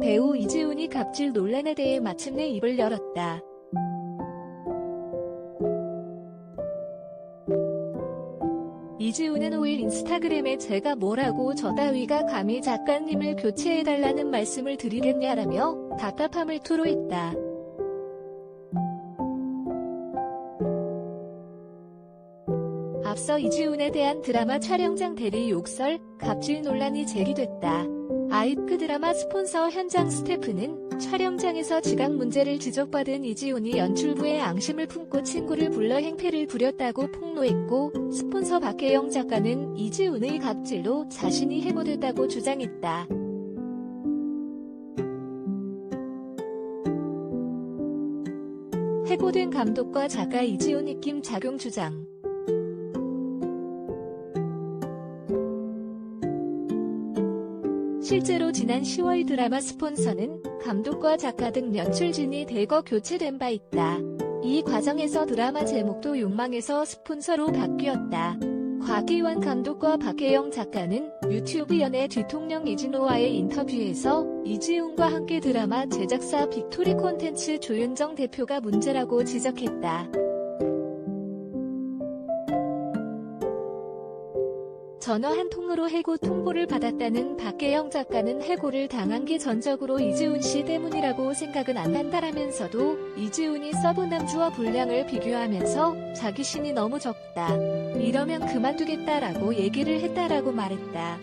배우 이지훈이 갑질 논란에 대해 마침내 입을 열었다. 이지훈은 5일 인스타그램에 제가 뭐라고 저 따위가 감히 작가님을 교체해달라는 말씀을 드리겠냐라며 답답함을 토로했다. 앞서 이지훈에 대한 드라마 촬영장 대리 욕설, 갑질 논란이 제기됐다. 아이크 드라마 스폰서 현장 스태프는 촬영장에서 지각 문제를 지적받은 이지훈이 연출부에 앙심을 품고 친구를 불러 행패를 부렸다고 폭로했고, 스폰서 박혜영 작가는 이지훈의 갑질로 자신이 해고됐다고 주장했다. 해고된 감독과 작가 이지훈 입김 작용 주장. 실제로 지난 10월 드라마 스폰서는 감독과 작가 등 연출진이 대거 교체된 바 있다. 이 과정에서 드라마 제목도 욕망에서 스폰서로 바뀌었다. 곽기환 감독과 박혜영 작가는 유튜브 연예 뒤통령 이진호와의 인터뷰에서 이지훈과 함께 드라마 제작사 빅토리 콘텐츠 조윤정 대표가 문제라고 지적했다. 전화 한 통으로 해고 통보를 받았다는 박계영 작가는 해고를 당한 게 전적으로 이지훈 씨 때문이라고 생각은 안 한다라면서도 이지훈이 서브 남주와 분량을 비교하면서 자기 신이 너무 적다. 이러면 그만두겠다라고 얘기를 했다라고 말했다.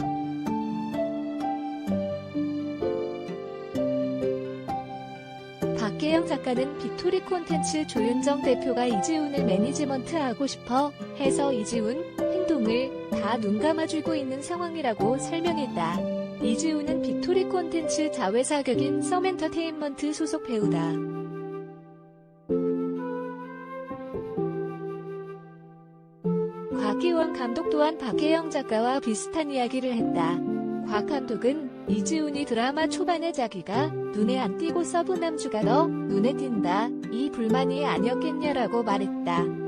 박계영 작가는 빅토리 콘텐츠 조윤정 대표가 이지훈을 매니지먼트하고 싶어 해서 이지훈 행동을 다 눈 감아주고 있는 상황이라고 설명했다. 이지훈은 빅토리 콘텐츠 자회사 격인 썸엔터테인먼트 소속 배우다. 곽기원 감독 또한 박혜영 작가와 비슷한 이야기를 했다. 곽 감독은 이지훈이 드라마 초반에 자기가 눈에 안 띄고 서브 남주가 더 눈에 띈다. 이 불만이 아니었겠냐라고 말했다.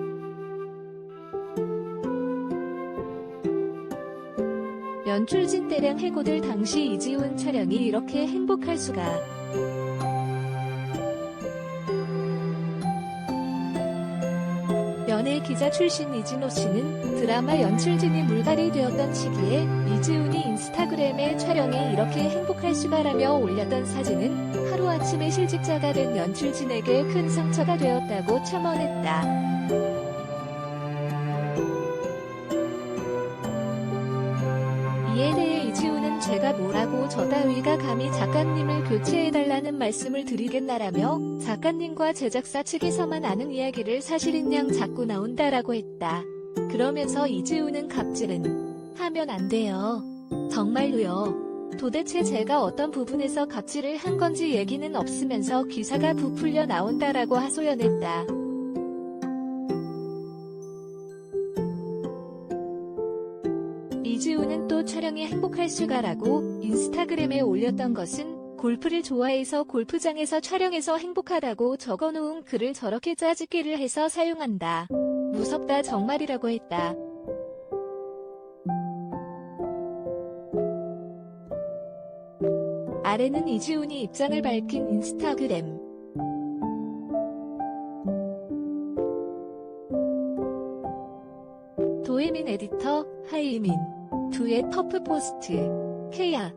연출진 대량 해고될 당시 이지훈 촬영이 이렇게 행복할 수가. 연예 기자 출신 이진호 씨는 드라마 연출진이 물갈이 되었던 시기에 이지훈이 인스타그램에 촬영이 이렇게 행복할 수가라며 올렸던 사진은 하루아침에 실직자가 된 연출진에게 큰 상처가 되었다고 첨언했다. 이에 대해 이지훈은 제가 뭐라고 저 따위가 감히 작가님을 교체해달라는 말씀을 드리겠나라며 작가님과 제작사 측에서만 아는 이야기를 사실인 양 자꾸 나온다라고 했다. 그러면서 이지훈은 갑질은 하면 안 돼요. 정말로요. 도대체 제가 어떤 부분에서 갑질을 한 건지 얘기는 없으면서 기사가 부풀려 나온다라고 하소연했다. 또 촬영이 행복할 수가라고 인스타그램에 올렸던 것은 골프를 좋아해서 골프장에서 촬영해서 행복하다고 적어놓은 글을 저렇게 짜집기를 해서 사용한다. 무섭다 정말이라고 했다. 아래는 이지훈이 입장을 밝힌 인스타그램. 도혜민 에디터, 하이민. 두의 터프 포스트. 케야.